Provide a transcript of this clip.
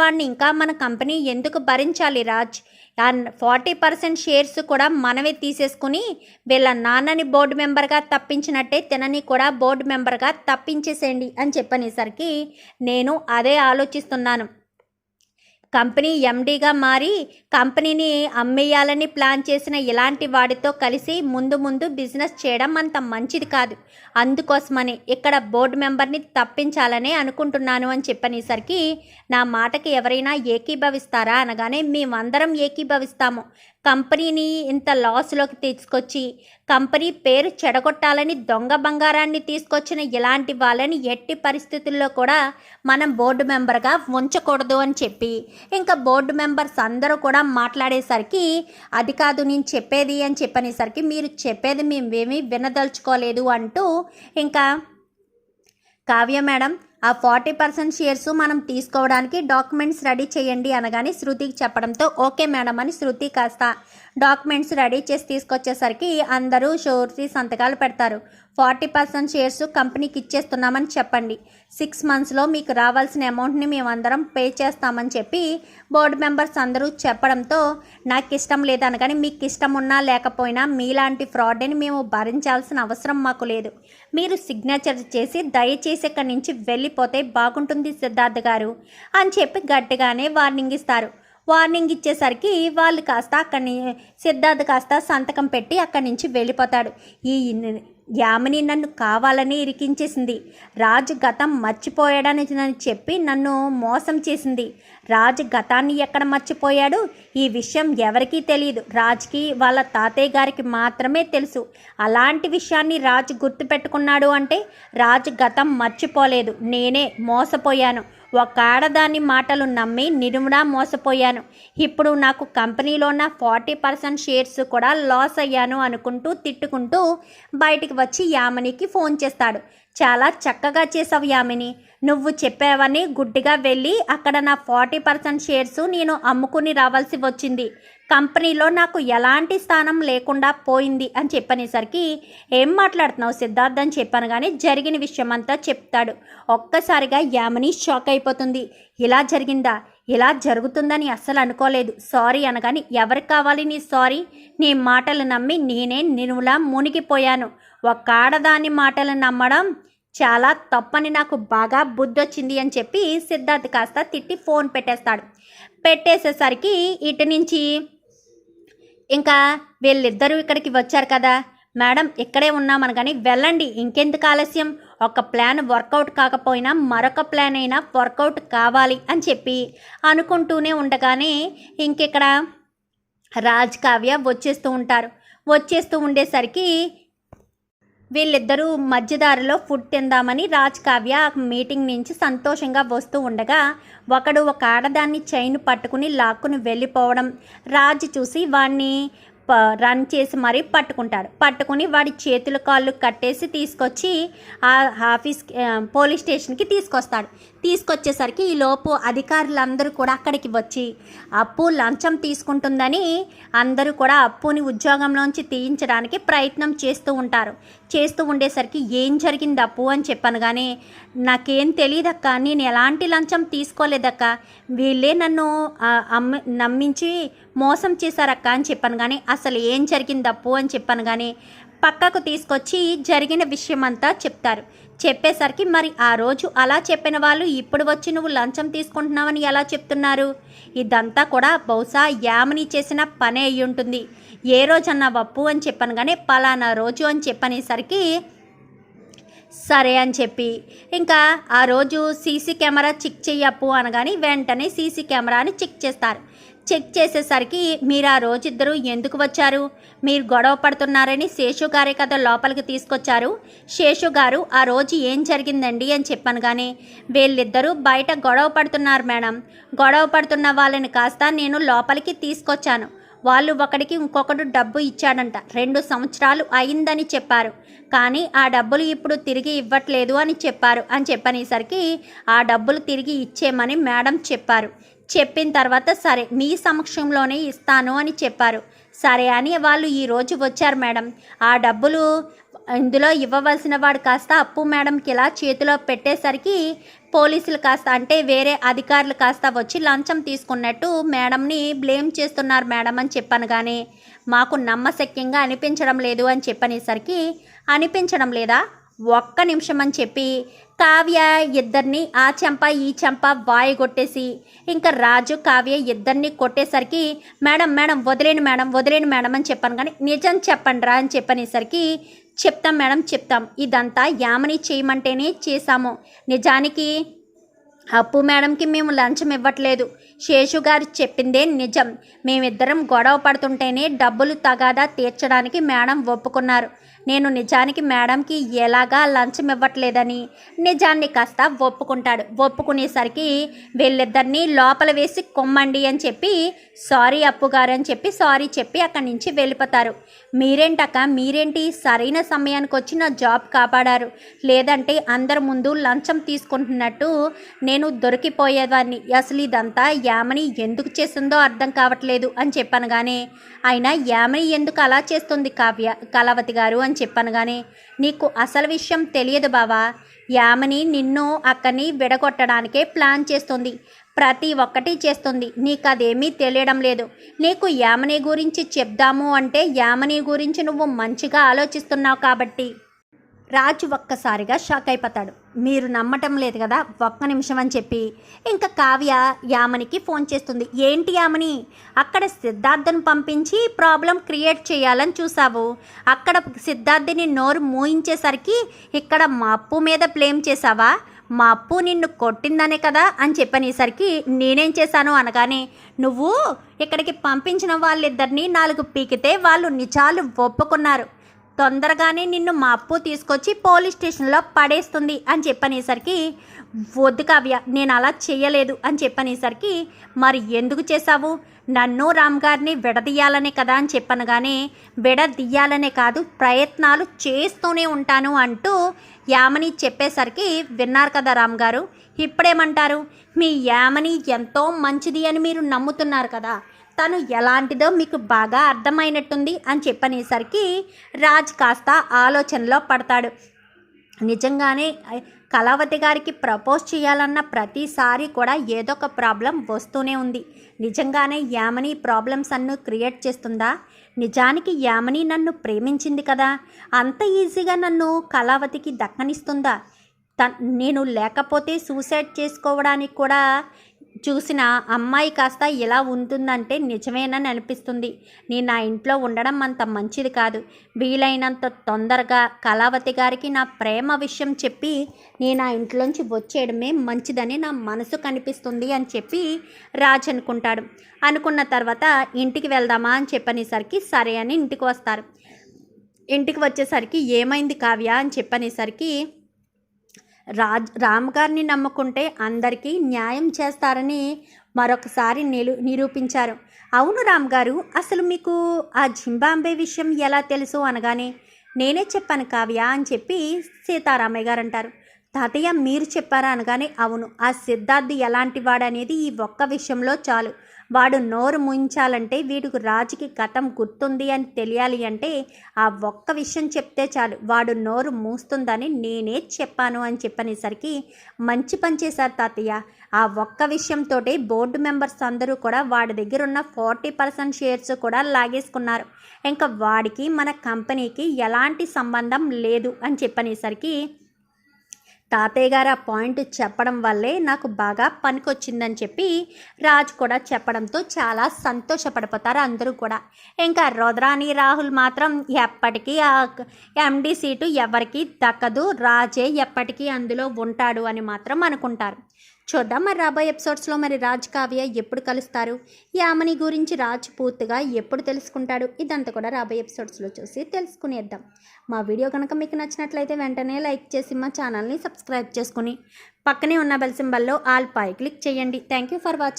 వాడిని ఇంకా మన కంపెనీ ఎందుకు భరించాలి రాజ్? ఫార్టీ పర్సెంట్ షేర్స్ కూడా మనమే తీసేసుకుని వీళ్ళ నాన్నని బోర్డు మెంబర్గా తప్పించినట్టే తినని కూడా బోర్డు మెంబర్గా తప్పించేసేయండి అని చెప్పనేసరికి నేను అదే ఆలోచిస్తున్నాను. కంపెనీ ఎండీగా మారి కంపెనీని అమ్మేయాలని ప్లాన్ చేసిన ఇలాంటి వాడితో కలిసి ముందు ముందు బిజినెస్ చేయడం అంత మంచిది కాదు. అందుకోసమని ఇక్కడ బోర్డు మెంబర్ని తప్పించాలనే అనుకుంటున్నాను అని చెప్పనేసరికి నా మాటకి ఎవరైనా ఏకీభవిస్తారా అనగానే మేమందరం ఏకీభవిస్తాము. కంపెనీని ఇంత లాస్లోకి తీసుకొచ్చి కంపెనీ పేరు చెడగొట్టాలని దొంగ బంగారాన్ని తీసుకొచ్చిన ఇలాంటి వాళ్ళని ఎట్టి పరిస్థితుల్లో కూడా మనం బోర్డు మెంబర్గా ఉంచకూడదు అని చెప్పి ఇంకా బోర్డు మెంబర్స్ అందరూ కూడా మాట్లాడేసరికి అది కాదు నేను చెప్పేది అని చెప్పనేసరికి మీరు చెప్పేది మేమేమీ వినదలుచుకోలేదు అంటూ ఇంకా కావ్య మేడం ఆ ఫార్టీ పర్సెంట్ షేర్స్ మనం తీసుకోవడానికి డాక్యుమెంట్స్ రెడీ చేయండి అనగానే శృతికి చెప్పడంతో ఓకే మేడం అని శృతి కాస్త డాక్యుమెంట్స్ రెడీ చేసి తీసుకొచ్చేసరికి అందరూ షూరిటీ సంతకాలు పెడతారు. ఫార్టీ పర్సెంట్ షేర్స్ కంపెనీకి ఇచ్చేస్తున్నామని చెప్పండి. సిక్స్ మంత్స్లో మీకు రావాల్సిన అమౌంట్ని మేమందరం పే చేస్తామని చెప్పి బోర్డు మెంబర్స్ అందరూ చెప్పడంతో నాకు ఇష్టం లేదనగానే మీకు ఇష్టం ఉన్నా లేకపోయినా మీలాంటి ఫ్రాడ్ని మేము భరించాల్సిన అవసరం మాకు లేదు. మీరు సిగ్నేచర్ చేసి దయచేసి ఇక్కడి నుంచి వెళ్ళిపోతే బాగుంటుంది సిద్ధార్థ్ గారు అని చెప్పి గట్టిగానే వార్నింగ్ ఇస్తారు. వార్నింగ్ ఇచ్చేసరికి వాళ్ళు కాస్త అక్కడి సిద్ధార్థ్ కాస్త సంతకం పెట్టి అక్కడి నుంచి వెళ్ళిపోతాడు. ఈ యామిని నన్ను కావాలని ఇరికించేసింది. రాజు గతం మర్చిపోయాడని నన్ను చెప్పి నన్ను మోసం చేసింది. రాజు గతాన్ని ఎక్కడ మర్చిపోయాడు? ఈ విషయం ఎవరికీ తెలియదు రాజుకి వాళ్ళ తాతయ్య గారికి మాత్రమే తెలుసు. అలాంటి విషయాన్ని రాజు గుర్తుపెట్టుకున్నాడు అంటే రాజు గతం మర్చిపోలేదు. నేనే మోసపోయాను. ఒక ఆడదాని మాటలు నమ్మి నిరుముడా మోసపోయాను. ఇప్పుడు నాకు కంపెనీలో ఉన్న ఫార్టీ పర్సెంట్ షేర్స్ కూడా లాస్ అయ్యాను అనుకుంటూ తిట్టుకుంటూ బయటికి వచ్చి యామినికి ఫోన్ చేస్తాడు. చాలా చక్కగా చేసావు యామిని. నువ్వు చెప్పావని గుడ్డిగా వెళ్ళి అక్కడ నా ఫార్టీ పర్సెంట్ షేర్స్ నేను అమ్ముకుని రావాల్సి వచ్చింది. కంపెనీలో నాకు ఎలాంటి స్థానం లేకుండా పోయింది అని చెప్పనేసరికి ఏం మాట్లాడుతున్నావు సిద్ధార్థ్? అని చెప్పాను కానీ జరిగిన విషయం అంతా చెప్తాడు. ఒక్కసారిగా యామిని షాక్ అయిపోతుంది. ఇలా జరిగిందా? ఇలా జరుగుతుందని అస్సలు అనుకోలేదు. సారీ అనగాని ఎవరికి కావాలి నీ సారీ? నీ మాటలు నమ్మి నేనే నిలువులా మునిగిపోయాను. ఒక ఆడదాని మాటలు నమ్మడం చాలా తప్పని నాకు బాగా బుద్ధొచ్చింది అని చెప్పి సిద్ధార్థ్ కాస్త తిట్టి ఫోన్ పెట్టేస్తాడు. పెట్టేసేసరికి ఇటు నుంచి ఇంకా వీళ్ళిద్దరూ ఇక్కడికి వచ్చారు కదా. మేడం ఇక్కడే ఉన్నామని కానీ వెళ్ళండి ఇంకెందుకు ఆలస్యం? ఒక ప్లాన్ వర్కౌట్ కాకపోయినా మరొక ప్లాన్ అయినా వర్కౌట్ కావాలి అని చెప్పి అనుకుంటూనే ఉండగానే ఇంకెక్కడ రాజ్ కావ్య వచ్చేస్తూ ఉంటారు. వచ్చేస్తూ ఉండేసరికి వీళ్ళిద్దరూ మధ్యదారిలో ఫుడ్ తిందామని రాజ్ కావ్య మీటింగ్ నుంచి సంతోషంగా వస్తూ ఉండగా ఒకడు ఒక ఆడదాన్ని చైన్ పట్టుకుని లాక్కుని వెళ్ళిపోవడం రాజ్ చూసి వాడిని ప రన్ చేసి మరీ పట్టుకుంటాడు. పట్టుకుని వాడి చేతులు కాళ్ళు కట్టేసి తీసుకొచ్చి ఆ ఆఫీస్ పోలీస్ స్టేషన్కి తీసుకొస్తాడు. తీసుకొచ్చేసరికి ఈ లోపు అధికారులందరూ కూడా అక్కడికి వచ్చి అప్పు లంచం తీసుకుంటుందని అందరూ కూడా అప్పుని ఉద్యోగంలోంచి తీయించడానికి ప్రయత్నం చేస్తూ ఉంటారు. చేస్తూ ఉండేసరికి ఏం జరిగింది అప్పు అని చెప్పాను కానీ నాకేం తెలియదక్క నేను ఎలాంటి లంచం తీసుకోలేదక్క వీళ్ళే నన్ను అమ్మి నమ్మించి మోసం చేశారక్క అని చెప్పాను కానీ అసలు ఏం జరిగింది అప్పు అని చెప్పాను కానీ పక్కకు తీసుకొచ్చి జరిగిన విషయం అంతా చెప్తారు. చెప్పేసరికి మరి ఆ రోజు అలా చెప్పిన వాళ్ళు ఇప్పుడు వచ్చి నువ్వు లంచం తీసుకుంటున్నావని ఎలా చెప్తున్నారు? ఇదంతా కూడా బహుశా యామిని చేసిన పనే అయి ఉంటుంది ఏ రోజు అన్నా వప్పు అని చెప్పాను కానీ పలానా రోజు అని చెప్పనేసరికి సరే అని చెప్పి. ఇంకా ఆ రోజు సీసీ కెమెరా చెక్ చెయ్యప్పు అనగాని వెంటనే సీసీ కెమెరాని చెక్ చేస్తారు. చెక్ చేసేసరికి మీరు ఆ రోజు ఇద్దరు ఎందుకు వచ్చారు? మీరు గొడవ పడుతున్నారని శేషు గారే కదా లోపలికి తీసుకొచ్చారు. శేషు గారు ఆ రోజు ఏం జరిగిందండి? అని చెప్పాను కానీ వీళ్ళిద్దరూ బయట గొడవ పడుతున్నారు మేడం. గొడవ పడుతున్న వాళ్ళని కాస్త నేను లోపలికి తీసుకొచ్చాను. వాళ్ళు ఒకడికి ఇంకొకడు డబ్బు ఇచ్చాడంట. రెండు సంవత్సరాలు అయిందని చెప్పారు. కానీ ఆ డబ్బులు ఇప్పుడు తిరిగి ఇవ్వట్లేదు అని చెప్పారు. అని చెప్పనేసరికి ఆ డబ్బులు తిరిగి ఇచ్చేయమని మేడం చెప్పారు. చెప్పిన తర్వాత సరే మీ సమక్షంలోనే ఇస్తాను అని చెప్పారు. సరే అని వాళ్ళు ఈరోజు వచ్చారు మేడం. ఆ డబ్బులు ఇందులో ఇవ్వవలసిన వాడు కాస్త అప్పు మేడంకి ఇలా చేతిలో పెట్టేసరికి పోలీసులు కాస్త అంటే వేరే అధికారులు కాస్త వచ్చి లంచం తీసుకున్నట్టు మేడంని బ్లేమ్ చేస్తున్నారు మేడం అని చెప్పాను కానీ మాకు నమ్మశక్యంగా అనిపించడం లేదు అని చెప్పనేసరికి అనిపించడం లేదా? ఒక్క నిమిషం అని చెప్పి కావ్య ఇద్దరిని ఆ చెంప ఈ చెంప వాయి కొట్టేసి ఇంకా రాజు కావ్య ఇద్దరిని కొట్టేసరికి మేడం మేడం వదిలేను మేడం వదిలేను మేడం అని చెప్పాను. కానీ నిజం చెప్పండి రా అని చెప్పనేసరికి చెప్తాం మేడం చెప్తాం. ఇదంతా యామని చేయమంటేనే చేశాము. నిజానికి అప్పు మేడంకి మేము లంచం ఇవ్వట్లేదు. శేషు గారు చెప్పిందే నిజం. మేమిద్దరం గొడవ పడుతుంటేనే డబ్బులు తగాదా తీర్చడానికి మేడం ఒప్పుకున్నారు. నేను నిజానికి మేడంకి ఎలాగా లంచం ఇవ్వట్లేదని నిజాన్ని కాస్త ఒప్పుకుంటాడు. ఒప్పుకునేసరికి వీళ్ళిద్దరినీ లోపల వేసి కొమ్మండి అని చెప్పి సారీ అప్పుగారు అని చెప్పి సారీ చెప్పి అక్కడి నుంచి వెళ్ళిపోతారు. మీరేంటక్క? మీరేంటి? సరైన సమయానికి వచ్చి నా జాబ్ కాపాడారు. లేదంటే అందరి ముందు లంచం తీసుకుంటున్నట్టు నేను దొరికిపోయేదాన్ని. అసలు ఇదంతా యామని ఎందుకు చేసిందో అర్థం కావట్లేదు అని చెప్పాను కానీ అయినా యామని ఎందుకు అలా చేస్తుంది కావ్య కళావతి గారు? అని చెప్పాను కానీ నీకు అసలు విషయం తెలియదు బావా. యామని నిన్ను అక్కని విడగొట్టడానికే ప్లాన్ చేస్తుంది. ప్రతి ఒక్కటి చేస్తుంది. నీకు అదేమీ తెలియడం లేదు. నీకు యామని గురించి చెప్దాము అంటే యామని గురించి నువ్వు మంచిగా ఆలోచిస్తున్నావు కాబట్టి. రాజు ఒక్కసారిగా షాక్ అయిపోతాడు. మీరు నమ్మటం లేదు కదా ఒక్క నిమిషం అని చెప్పి. ఇంకా కావ్య యామనికి ఫోన్ చేస్తుంది. ఏంటి యామని? అక్కడ సిద్ధార్థను పంపించి ప్రాబ్లం క్రియేట్ చేయాలని చూసావు అక్కడ సిద్ధార్థని నోరు మూయించేసరికి ఇక్కడ మా అప్పు మీద బ్లేమ్ చేసావా మా అప్పు నిన్ను కొట్టిందనే కదా అని చెప్పనేసరికి నేనేం చేశాను అనగానే నువ్వు ఇక్కడికి పంపించిన వాళ్ళిద్దరిని నాలుగు పీకితే వాళ్ళు నిజాలు ఒప్పుకున్నారు. తొందరగానే నిన్ను మా అప్పు తీసుకొచ్చి పోలీస్ స్టేషన్లో పడేస్తుంది అని చెప్పనేసరికి వద్దు కావ్య నేను అలా చేయలేదు అని చెప్పనేసరికి మరి ఎందుకు చేశావు? నన్ను రామ్ గారిని విడదీయాలనే కదా అని చెప్పనగానే విడదీయాలనే కాదు ప్రయత్నాలు చేస్తూనే ఉంటాను అంటూ యామని చెప్పేసరికి విన్నారు కదా రామ్ గారు ఇప్పుడేమంటారు? మీ యామని ఎంతో మంచిది అని మీరు నమ్ముతున్నారు కదా తను ఎలాంటిదో మీకు బాగా అర్థమైనట్టుంది అని చెప్పనేసరికి రాజ్ కాస్త ఆలోచనలో పడతాడు. నిజంగానే కళావతి గారికి ప్రపోజ్ చేయాలన్న ప్రతిసారి కూడా ఏదో ఒక ప్రాబ్లం వస్తూనే ఉంది. నిజంగానే యామని ప్రాబ్లమ్స్ అన్ను క్రియేట్ చేస్తుందా? నిజానికి యామని నన్ను ప్రేమించింది కదా? అంత ఈజీగా నన్ను కళావతికి దక్కనిస్తుందా? త నేను లేకపోతే సూసైడ్ చేసుకోవడానికి కూడా చూసిన అమ్మాయి కాస్త ఇలా ఉంటుందంటే నిజమేనని అనిపిస్తుంది. నేను నా ఇంట్లో ఉండడం అంత మంచిది కాదు. వీలైనంత తొందరగా కళావతి గారికి నా ప్రేమ విషయం చెప్పి నేను ఆ ఇంట్లోంచి వచ్చేయడమే మంచిదని నా మనసు కనిపిస్తుంది అని చెప్పి రాజ్ అనుకుంటాడు. అనుకున్న తర్వాత ఇంటికి వెళ్దామా అని చెప్పనేసరికి సరే అని ఇంటికి వస్తారు. ఇంటికి వచ్చేసరికి ఏమైంది కావ్య అని చెప్పనేసరికి రాజ్ రామ్ గారిని నమ్ముకుంటే అందరికీ న్యాయం చేస్తారని మరొకసారి నిలు నిరూపించారు. అవును రామ్ గారు అసలు మీకు ఆ జింబాంబే విషయం ఎలా తెలుసు అనగానే నేనే చెప్పాను కావ్య అని చెప్పి సీతారామయ్య గారు అంటారు తాతయ్య మీరు చెప్పారా అనగానే అవును ఆ సిద్ధార్థ్ ఎలాంటి వాడనేది ఈ ఒక్క విషయంలో చాలు. వాడు నోరు ముంచాలంటే వీడికి రాజుకి గతం గుర్తుంది అని తెలియాలి అంటే ఆ ఒక్క విషయం చెప్తే చాలు. వాడు నోరు మూస్తుందని నేనే చెప్పాను అని చెప్పనేసరికి మంచి పని చేశారు తాతయ్య. ఆ ఒక్క విషయంతో బోర్డు మెంబర్స్ అందరూ కూడా వాడి దగ్గర ఉన్న ఫార్టీ పర్సెంట్ షేర్స్ కూడా లాగేసుకున్నారు. ఇంకా వాడికి మన కంపెనీకి ఎలాంటి సంబంధం లేదు అని చెప్పనేసరికి తాతయ్య గారు ఆ పాయింట్ చెప్పడం వల్లే నాకు బాగా పనికొచ్చిందని చెప్పి రాజ్ కూడా చెప్పడంతో చాలా సంతోషపడిపోతారు అందరూ కూడా. ఇంకా రుద్రాని రాహుల్ మాత్రం ఎప్పటికీ ఆ ఎండి సీటు ఎవరికి దక్కదు. రాజే ఎప్పటికీ అందులో ఉంటాడు అని మాత్రం అనుకుంటారు. చూద్దాం మరి రాబోయే ఎపిసోడ్స్లో మరి రాజ్ కావ్య ఎప్పుడు కలుస్తారు? యామని గురించి రాజ్ పూర్తిగా ఎప్పుడు తెలుసుకుంటాడు? ఇదంతా కూడా రాబోయే ఎపిసోడ్స్లో చూసి తెలుసుకునేద్దాం. మా వీడియో కనుక మీకు నచ్చినట్లయితే వెంటనే లైక్ చేసి మా ఛానల్ని సబ్స్క్రైబ్ చేసుకుని పక్కనే ఉన్న బెల్ సింబల్లో ఆల్ పై క్లిక్ చేయండి. Thank you for watching